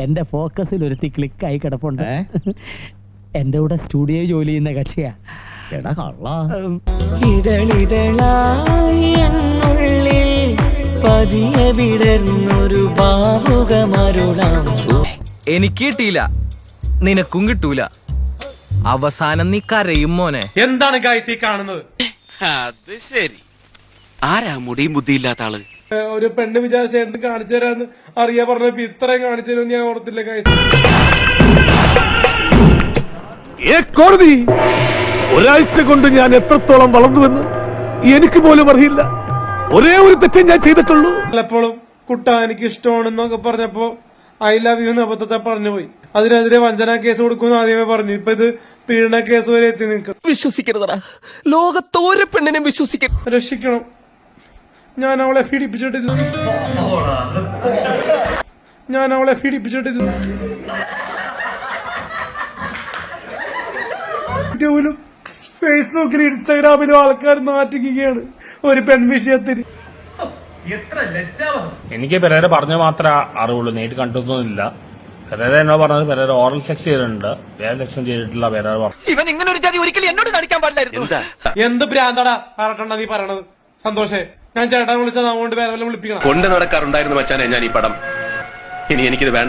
എന്റെ ഫോക്കസിൽ ഒരുത്തി ക്ലിക്ക് ആയി കിടപ്പുണ്ട് എന്റെ കൂടെ സ്റ്റുഡിയോ ജോലി ചെയ്യുന്ന കക്ഷിയാ. എടാ കള്ള. ഇതളിതളായി പതിയെ വിടർന്നൊരു ഭാവുകമരുളാം എനിക്ക് കിട്ടിയില്ല. നിനക്കും കിട്ടൂല. അവസാനം നീ കരയും മോനെ. എന്താണ് ഗൈസ് ഈ കാണുന്നത്? അത് ശരി. ആരാ മുടിയും ബുദ്ധിയില്ലാത്ത ആൾ? ഒരു പെണ്ണ് വിചാരിച്ച എന്ത് കാണിച്ചു തരാന്ന് അറിയാ പറഞ്ഞപ്പോ ഇത്രയും കാണിച്ചു തരുമെന്ന് ഞാൻ ഓർത്തില്ല കോടതി! ഒരാഴ്ച കൊണ്ട് ഞാൻ എത്രത്തോളം വളർന്നുവെന്ന് എനിക്ക് പോലും അറിയില്ല. ഒരേ ഒരു തെറ്റേ ഞാൻ ചെയ്തിട്ടുള്ളൂ. പലപ്പോഴും കുട്ട എനിക്ക് ഇഷ്ടമാണെന്നൊക്കെ പറഞ്ഞപ്പോ ഐ ലവ് യു എന്ന അബദ്ധത്തെ പറഞ്ഞു പോയി. അതിനെതിരെ വഞ്ചന കേസ് കൊടുക്കുമെന്ന് ആദ്യമേ പറഞ്ഞു. ഇപ്പൊ ഇത് പീഡന കേസ് വരെ എത്തി നിൽക്കും വിശ്വസിക്കരുതടാ. ലോകത്തോരെ പെണ്ണിനെ വിശ്വസിക്കരുത് രക്ഷിക്കണം. ഞാൻ അവളെ പീഡിപ്പിച്ചിട്ടില്ല. ഞാൻ അവളെ പീഡിപ്പിച്ചിട്ടില്ല. യൂട്യൂബിലും ഫേസ്ബുക്കിലും ഇൻസ്റ്റാഗ്രാമിലും ആൾക്കാർ നാറ്റിക്കുകയാണ് ഒരു പെൺ വിഷയത്തിന്. എനിക്ക് പെരേര പറഞ്ഞു മാത്രമേ അറിവുള്ളൂ. നേരിട്ട് കണ്ടൊന്നുമില്ല പെരേര എന്നോ പറഞ്ഞത് പെരേര ഓറൽ സെക്സ് ചെയ്തിട്ടുണ്ട്. വേറെ സെക്ഷൻ ചെയ്തിട്ടില്ല പെരേര പറഞ്ഞു. ഇവൻ ഇങ്ങനെ ഒരു ജാതി ഒരിക്കലും എന്നോട് കാണിക്കാൻ പാടില്ലായിരുന്നു. എന്താ? എന്ത് ഭ്രാന്തടാ? പറട്ടണ്ട നീ പറയണത്? സന്തോഷേ. ഞാൻ ചേട്ടനെ വിളിച്ചത് അതുകൊണ്ട് വേറെ വിളിപ്പിക്കണം? കൊണ്ട് നടക്കാറുണ്ടായിരുന്നു മച്ചാനെ ഞാൻ ഈ പടം. ഇനി എനിക്കിത് വേണ്ട.